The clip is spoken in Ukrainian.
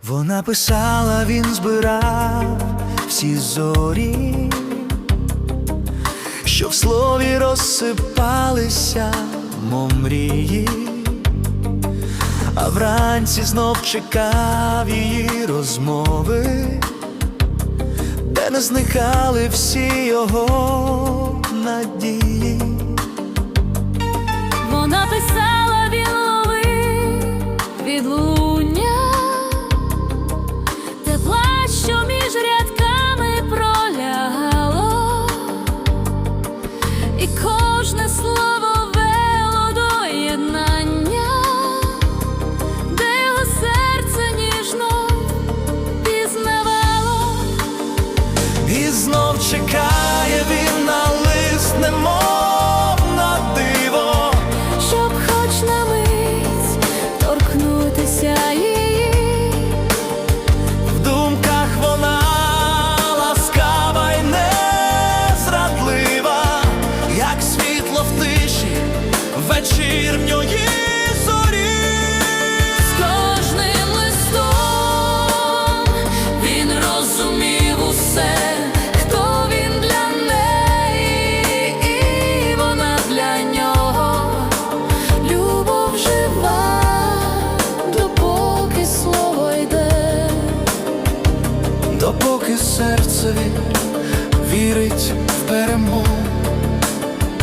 Вона писала, він збирав всі зорі, що в слові розсипалися, мов мрії, а вранці знов чекав її розмови, де не зникали всі його надії. І кожне слово вело доєднання, де його серце ніжно пізнавало. І знов чекає вечірньої зорі. з кожним листом він розумів усе, хто він для неї, і вона для нього. Любов жива, допоки слово йде. Допоки серцеві